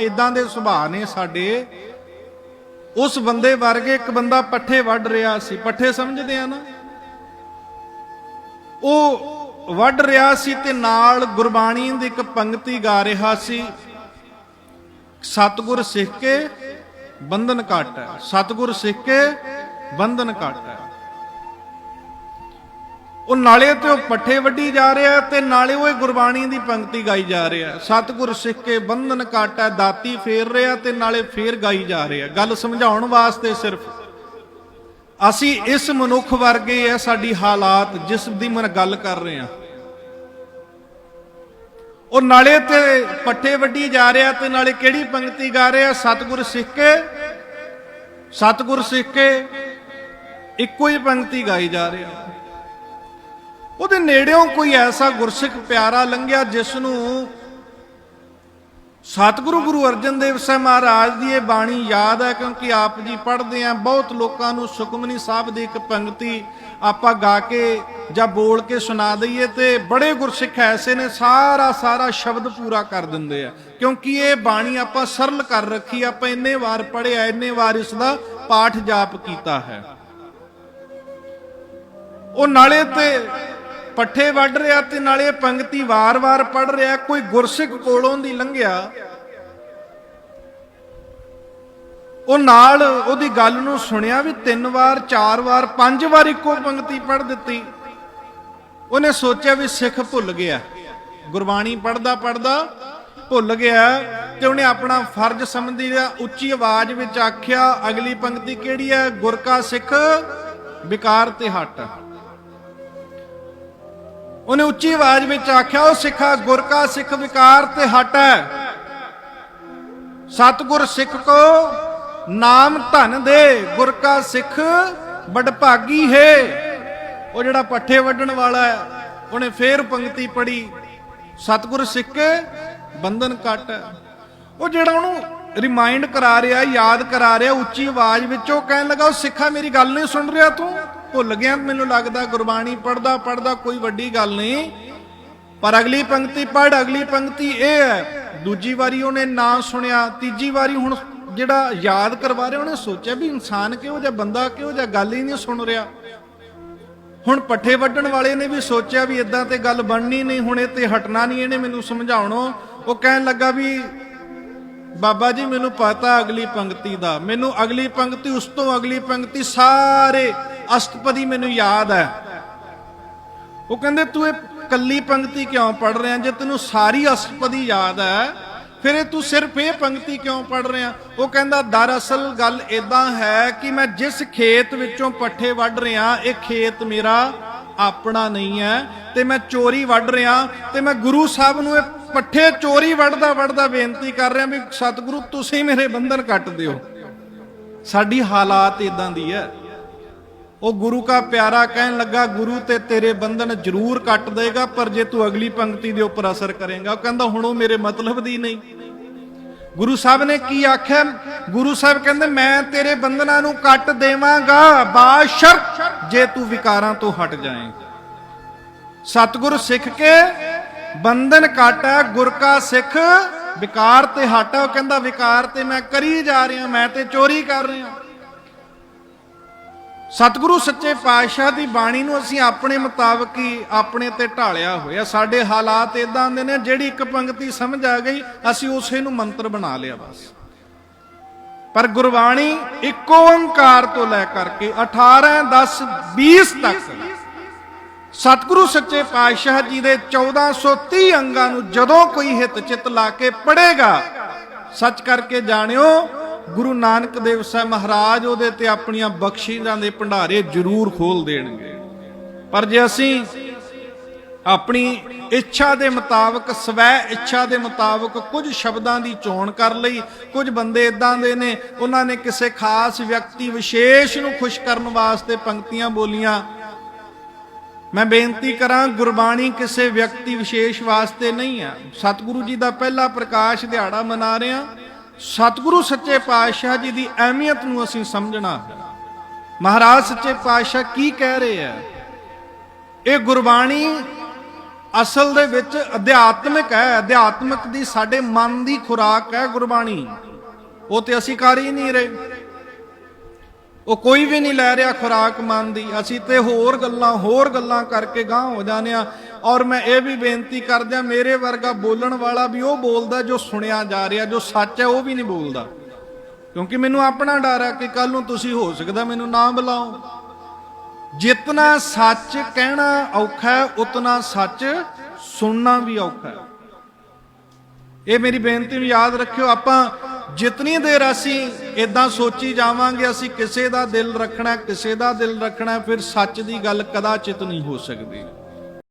ਇਦਾਂ ਦੇ ਸੁਭਾਅ ਨੇ ਸਾਡੇ, ਉਸ ਬੰਦੇ ਵਰਗੇ ਇੱਕ ਬੰਦਾ ਪੱਠੇ ਵੱਢ ਰਿਹਾ ਸੀ। ਪੱਠੇ ਸਮਝਦੇ ਆ ਨਾ? ਉਹ ਵੱਢ ਰਿਹਾ ਸੀ ਤੇ ਨਾਲ ਗੁਰਬਾਣੀ ਦੀ ਇੱਕ ਪੰਕਤੀ ਗਾ ਰਿਹਾ ਸੀ। ਸਤਗੁਰ ਸਿੱਖ ਕੇ ਬੰਧਨ ਕੱਟ ਹੈ ਸਤਗੁਰ ਸਿੱਖ ਕੇ ਬੰਧਨ ਕੱਟ ਹੈ ਉਹ ਨਾਲੇ ਤੇ ਉਹ ਪੱਠੇ ਵੱਢੀ ਜਾ ਰਿਹਾ ਤੇ ਨਾਲੇ ਉਹ ਇਹ ਗੁਰਬਾਣੀ ਦੀ ਪੰਕਤੀ ਗਾਈ ਜਾ ਰਿਹਾ। ਸਤਗੁਰ ਸਿੱਖ ਕੇ ਬੰਧਨ ਕਾਟਾ, ਦਾਤੀ ਫੇਰ ਰਿਹਾ ਤੇ ਨਾਲੇ ਫੇਰ ਗਾਈ ਜਾ ਰਿਹਾ। ਗੱਲ ਸਮਝਾਉਣ ਵਾਸਤੇ ਸਿਰਫ ਅਸੀਂ ਇਸ ਮਨੁੱਖ ਵਰਗੇ ਆ ਸਾਡੀ ਹਾਲਾਤ ਜਿਸ ਦੀ ਮੈਂ ਗੱਲ ਕਰ ਰਹੇ ਰਿਹਾ ਉਹ ਨਾਲੇ ਤੇ ਪੱਠੇ ਵੱਢੀ ਜਾ ਰਿਹਾ ਤੇ ਨਾਲੇ ਕਿਹੜੀ ਪੰਕਤੀ ਗਾ ਰਿਹਾ? ਸਤਗੁਰ ਸਿੱਖ ਕੇ। ਸਤਗੁਰ ਸਿੱਖ ਕੇ ਇੱਕੋ ਹੀ ਪੰਕਤੀ ਗਾਈ ਜਾ ਰਿਹਾ। ਉਹਦੇ ਨੇੜਿਓਂ ਕੋਈ ਐਸਾ ਗੁਰਸਿੱਖ ਪਿਆਰਾ ਲੰਘਿਆ ਜਿਸ ਨੂੰ ਸਤਿਗੁਰੂ ਗੁਰੂ ਅਰਜਨ ਦੇਵ ਸਾਹਿਬ ਮਹਾਰਾਜ ਦੀ ਇਹ ਬਾਣੀ ਯਾਦ ਹੈ ਕਿਉਂਕਿ ਆਪ ਜੀ ਪੜ੍ਹਦੇ ਆ, ਬਹੁਤ ਲੋਕਾਂ ਨੂੰ ਸੁਖਮਨੀ ਸਾਹਿਬ ਦੀ ਇੱਕ ਪੰਕਤੀ ਆਪਾਂ ਗਾ ਕੇ ਜਾਂ ਬੋਲ ਕੇ ਸੁਣਾ ਦਈਏ ਤੇ ਬੜੇ ਗੁਰਸਿੱਖ ਐਸੇ ਨੇ, ਸਾਰਾ ਸਾਰਾ ਸ਼ਬਦ ਪੂਰਾ ਕਰ ਦਿੰਦੇ ਆ। ਕਿਉਂਕਿ ਇਹ ਬਾਣੀ ਆਪਾਂ ਸਰਲ ਕਰ ਰੱਖੀ, ਆਪਾਂ ਇੰਨੇ ਵਾਰ ਪੜ੍ਹਿਆ, ਇੰਨੇ ਵਾਰ ਇਸ ਦਾ ਪਾਠ ਜਾਪ ਕੀਤਾ ਹੈ। ਉਹ ਨਾਲੇ ਤੇ ਪੱਠੇ ਵੱਢ ਰਿਹਾ ਤੇ ਨਾਲੇ ਇਹ ਪੰਕਤੀ ਵਾਰ-ਵਾਰ ਪੜ ਰਿਹਾ, ਕੋਈ ਗੁਰਸਿੱਖ ਕੋਲੋਂ ਦੀ ਲੰਘਿਆ। ਉਹ ਨਾਲ ਉਹਦੀ ਗੱਲ ਨੂੰ ਸੁਣਿਆ ਵੀ ਤਿੰਨ ਵਾਰ, ਚਾਰ ਵਾਰ, ਪੰਜ ਵਾਰ ਇੱਕੋ ਪੰਕਤੀ ਪੜ ਦਿੱਤੀ। ਉਹਨੇ ਸੋਚਿਆ ਵੀ ਸਿੱਖ ਭੁੱਲ ਗਿਆ। ਗੁਰਬਾਣੀ ਪੜਦਾ ਪੜਦਾ ਭੁੱਲ ਗਿਆ ਤੇ ਉਹਨੇ ਆਪਣਾ ਫਰਜ਼ ਸਮਝਦੀ ਲਿਆ ਉੱਚੀ ਆਵਾਜ਼ ਵਿੱਚ ਆਖਿਆ, ਅਗਲੀ ਪੰਕਤੀ ਕਿਹੜੀ ਹੈ? ਗੁਰ ਕਾ ਸਿੱਖ, ਵਿਕਾਰ ਤੇ ਹਟ। ਉਹਨੇ ਉੱਚੀ ਆਵਾਜ਼ ਵਿੱਚ ਆਖਿਆ, ਉਹ ਸਿੱਖਾ ਗੁਰ ਕਾ ਸਿੱਖ ਵਿਕਾਰ ਤੇ ਹਟੈ ਸਤਗੁਰ ਸਿੱਖ ਕੋ ਨਾਮ ਧਨ ਦੇ ਗੁਰ ਕਾ ਸਿੱਖ ਬੜਭਾਗੀ ਹੈ। ਉਹ ਜਿਹੜਾ ਪੱਠੇ ਵੱਢਣ ਵਾਲਾ ਹੈ, ਉਹਨੇ ਫੇਰ ਪੰਕਤੀ ਪੜੀ ਸਤਗੁਰ ਸਿੱਖ ਕੇ ਬੰਧਨ ਕੱਟ ਉਹ ਜਿਹੜਾ ਉਹਨੂੰ ਰਿਮਾਈਂਡ ਕਰਾ ਰਿਹਾ, ਯਾਦ ਕਰਾ ਰਿਹਾ, ਉੱਚੀ ਆਵਾਜ਼ ਵਿੱਚ ਉਹ ਕਹਿਣ ਲੱਗਾ, ਉਹ ਸਿੱਖਾ ਮੇਰੀ ਗੱਲ ਨਹੀਂ ਸੁਣ ਰਿਹਾ ਤੂੰ? ਭੁੱਲ ਗਿਆ, ਮੈਨੂੰ ਲੱਗਦਾ ਗੁਰਬਾਣੀ ਪੜਦਾ ਪੜਦਾ ਕੋਈ ਵੱਡੀ ਗੱਲ ਨਹੀਂ। ਪਰ ਅਗਲੀ ਪੰਕਤੀ ਪੜ ਅਗਲੀ ਪੰਕਤੀ ਇਹ ਹੈ, ਦੂਜੀ ਵਾਰੀ ਉਹਨੇ ਨਾਂ ਸੁਣਿਆ, ਤੀਜੀ ਵਾਰੀ ਹੁਣ ਜਿਹੜਾ ਯਾਦ ਕਰਵਾ ਰਿਹਾ, ਉਹਨੇ ਸੋਚਿਆ ਵੀ ਇਨਸਾਨ ਕਿਹੋ ਜਿਹਾ ਬੰਦਾ, ਕਿਹੋ ਜਿਹਾ ਗੱਲ ਹੀ ਨਹੀਂ ਸੁਣ ਰਿਹਾ। ਹੁਣ ਪੱਠੇ ਵੱਢਣ ਵਾਲੇ ਨੇ ਵੀ ਸੋਚਿਆ ਵੀ ਇਦਾਂ ਤੇ ਗੱਲ ਬਣਨੀ ਨਹੀਂ, ਹੁਣ ਇਹ ਤੇ ਹਟਣਾ ਨਹੀਂ, ਇਹਨੇ ਮੈਨੂੰ ਸਮਝਾਉਣੋ। ਉਹ ਕਹਿਣ ਲੱਗਾ ਵੀ, ਬਾਬਾ ਜੀ ਮੈਨੂੰ ਪਤਾ ਅਗਲੀ ਪੰਕਤੀ ਦਾ, ਮੈਨੂੰ ਅਗਲੀ ਪੰਕਤੀ, ਉਸ ਤੋਂ ਅਗਲੀ ਪੰਕਤੀ ਸਾਰੇ ਅਸ਼ਟਪਦੀ ਮੈਨੂੰ ਯਾਦ ਹੈ। ਉਹ ਕਹਿੰਦੇ, ਤੂੰ ਇਹ ਕੱਲੀ ਪੰਕਤੀ ਕਿਉਂ ਪੜ ਰਿਹਾ? ਜੇ ਤੈਨੂੰ ਸਾਰੀ ਅਸ਼ਟਪਦੀ ਯਾਦ ਹੈ, ਫਿਰ ਇਹ ਤੂੰ ਸਿਰਫ ਇਹ ਪੰਕਤੀ ਕਿਉਂ ਪੜ ਰਿਹਾ? ਉਹ ਕਹਿੰਦਾ, ਦਰਅਸਲ ਗੱਲ ਇਦਾਂ ਹੈ ਕਿ ਮੈਂ ਜਿਸ ਖੇਤ ਵਿੱਚੋਂ ਪੱਠੇ ਵੱਢ ਰਿਹਾ, ਇਹ ਖੇਤ ਮੇਰਾ ਆਪਣਾ ਨਹੀਂ ਹੈ ਤੇ ਮੈਂ ਚੋਰੀ ਵੱਢ ਰਿਹਾ ਤੇ ਮੈਂ ਗੁਰੂ ਸਾਹਿਬ ਨੂੰ ਇਹ ਪੱਠੇ ਚੋਰੀ ਵੱਢਦਾ ਵੱਢਦਾ ਬੇਨਤੀ ਕਰ ਰਿਹਾ ਵੀ ਸਤਿਗੁਰੂ, ਤੁਸੀਂ ਮੇਰੇ ਬੰਧਨ ਕੱਟ ਦਿਓ। ਸਾਡੀ ਹਾਲਾਤ ਇਦਾਂ ਦੀ ਹੈ। ਉਹ ਗੁਰੂ ਕਾ ਪਿਆਰਾ ਕਹਿਣ ਲੱਗਾ, ਗੁਰੂ ਤੇ ਤੇਰੇ ਬੰਧਨ ਜ਼ਰੂਰ ਕੱਟ ਦੇਗਾ, ਪਰ ਜੇ ਤੂੰ ਅਗਲੀ ਪੰਕਤੀ ਦੇ ਉੱਪਰ ਅਸਰ ਕਰੇਗਾ। ਉਹ ਕਹਿੰਦਾ, ਹੁਣ ਉਹ ਮੇਰੇ ਮਤਲਬ ਦੀ ਨਹੀਂ। ਗੁਰੂ ਸਾਹਿਬ ਨੇ ਕੀ ਆਖਿਆ? ਗੁਰੂ ਸਾਹਿਬ ਕਹਿੰਦੇ, ਮੈਂ ਤੇਰੇ ਬੰਧਨਾਂ ਨੂੰ ਕੱਟ ਦੇਵਾਂਗਾ ਬਾਸ਼ਰਤ ਜੇ ਤੂੰ ਵਿਕਾਰਾਂ ਤੋਂ ਹਟ ਜਾਏਂਗਾ। ਸਤਿਗੁਰ ਸਿੱਖ ਕੇ ਬੰਧਨ ਕਾਟਾ, ਗੁਰ ਕਾ ਸਿੱਖ ਵਿਕਾਰ ਤੇ ਹਟਾ। ਉਹ ਕਹਿੰਦਾ, ਵਿਕਾਰ ਤੇ ਮੈਂ ਕਰੀ ਜਾ ਰਿਹਾ, ਮੈਂ ਤੇ ਚੋਰੀ ਕਰ ਰਿਹਾ। ਸਤਿਗੁਰੂ ਸੱਚੇ ਪਾਤਸ਼ਾਹ ਦੀ ਬਾਣੀ ਨੂੰ ਅਸੀਂ ਆਪਣੇ ਮੁਤਾਬਕ ਹੀ ਆਪਣੇ ਤੇ ਢਾਲਿਆ ਹੋਇਆ। ਸਾਡੇ ਹਾਲਾਤ ਇਦਾਂ ਦੇ ਨੇ, ਜਿਹੜੀ ਇੱਕ ਪੰਕਤੀ ਸਮਝ ਆ ਗਈ, ਅਸੀਂ ਉਸੇ ਨੂੰ ਮੰਤਰ ਬਣਾ ਲਿਆ ਬਸ। ਪਰ ਗੁਰਬਾਣੀ ਇੱਕੋ ਓੰਕਾਰ ਤੋਂ ਲੈ ਕਰਕੇ 18 10 20 ਤੱਕ ਸਤਿਗੁਰੂ ਸੱਚੇ ਪਾਤਸ਼ਾਹ ਜੀ ਦੇ 1430 ਅੰਗਾਂ ਨੂੰ ਜਦੋਂ ਕੋਈ ਹਿਤ ਚਿਤ ਲਾ ਕੇ ਪੜੇਗਾ ਸੱਚ ਕਰਕੇ ਜਾਣਿਓ ਗੁਰੂ ਨਾਨਕ ਦੇਵ ਸਾਹਿਬ ਮਹਾਰਾਜ ਉਹਦੇ ਤੇ ਆਪਣੀਆਂ ਬਖਸ਼ਿਸ਼ਾਂ ਦੇ ਭੰਡਾਰੇ ਜ਼ਰੂਰ ਖੋਲ ਦੇਣਗੇ। ਪਰ ਜੇ ਅਸੀਂ ਆਪਣੀ ਇੱਛਾ ਦੇ ਮੁਤਾਬਕ, ਸਵੈ ਇੱਛਾ ਦੇ ਮੁਤਾਬਕ ਕੁਝ ਸ਼ਬਦਾਂ ਦੀ ਚੋਣ ਕਰ ਲਈ, ਕੁਝ ਬੰਦੇ ਇਦਾਂ ਦੇ ਨੇ, ਉਹਨਾਂ ਨੇ ਕਿਸੇ ਖਾਸ ਵਿਅਕਤੀ ਵਿਸ਼ੇਸ਼ ਨੂੰ ਖੁਸ਼ ਕਰਨ ਵਾਸਤੇ ਪੰਕਤੀਆਂ ਬੋਲੀਆਂ। ਮੈਂ ਬੇਨਤੀ ਕਰਾਂ, ਗੁਰਬਾਣੀ ਕਿਸੇ ਵਿਅਕਤੀ ਵਿਸ਼ੇਸ਼ ਵਾਸਤੇ ਨਹੀਂ ਹੈ ਸਤਿਗੁਰੂ ਜੀ ਦਾ ਪਹਿਲਾ ਪ੍ਰਕਾਸ਼ ਦਿਹਾੜਾ ਮਨਾ ਰਹੇ ਹਾਂ। ਸਤਿਗੁਰੂ ਸੱਚੇ ਪਾਤਸ਼ਾਹ ਜੀ ਦੀ ਅਹਿਮੀਅਤ ਨੂੰ ਅਸੀਂ ਸਮਝਣਾ। ਮਹਾਰਾਜ ਸੱਚੇ ਪਾਤਸ਼ਾਹ ਕੀ ਕਹਿ ਰਹੇ ਆ? ਇਹ ਗੁਰਬਾਣੀ ਅਸਲ ਦੇ ਵਿੱਚ ਅਧਿਆਤਮਿਕ ਹੈ। ਅਧਿਆਤਮਿਕ ਦੀ ਸਾਡੇ ਮਨ ਦੀ ਖੁਰਾਕ ਹੈ ਗੁਰਬਾਣੀ। ਉਹ ਤੇ ਅਸੀਂ ਕਰ ਹੀ ਨਹੀਂ ਰਹੇ। ਉਹ ਕੋਈ ਵੀ ਨਹੀਂ ਲੈ ਰਿਹਾ ਖੁਰਾਕ ਮਨ ਦੀ। ਅਸੀਂ ਤੇ ਹੋਰ ਗੱਲਾਂ ਹੋਰ ਗੱਲਾਂ ਕਰਕੇ ਗਾਂ ਹੋ ਜਾਂਦੇ ਆ ਔਰ ਮੈਂ ਇਹ ਵੀ ਬੇਨਤੀ ਕਰਦਿਆਂ ਮੇਰੇ ਵਰਗਾ ਬੋਲਣ ਵਾਲਾ ਵੀ ਉਹ ਬੋਲਦਾ ਜੋ ਸੁਣਿਆ ਜਾ ਰਿਹਾ, ਜੋ ਸੱਚ ਹੈ, ਉਹ ਵੀ ਨਹੀਂ ਬੋਲਦਾ। ਕਿਉਂਕਿ ਮੈਨੂੰ ਆਪਣਾ ਡਰ ਹੈ ਕਿ ਕੱਲ ਨੂੰ ਤੁਸੀਂ ਹੋ ਸਕਦਾ ਮੈਨੂੰ ਨਾ ਬੁਲਾਓ। ਜਿਤਨਾ ਸੱਚ ਕਹਿਣਾ ਔਖਾ ਹੈ, ਉਤਨਾ ਸੱਚ ਸੁਣਨਾ ਵੀ ਔਖਾ ਹੈ। ਇਹ ਮੇਰੀ ਬੇਨਤੀ ਨੂੰ ਯਾਦ ਰੱਖਿਓ, ਆਪਾਂ ਜਿਤਨੀ ਦੇਰ ਅਸੀਂ ਇਦਾਂ ਸੋਚੀ ਜਾਵਾਂਗੇ, ਅਸੀਂ ਕਿਸੇ ਦਾ ਦਿਲ ਰੱਖਣਾ, ਕਿਸੇ ਦਾ ਦਿਲ ਰੱਖਣਾ, ਫਿਰ ਸੱਚ ਦੀ ਗੱਲ ਕਦਾਚਿਤ ਨਹੀਂ ਹੋ ਸਕਦੀ।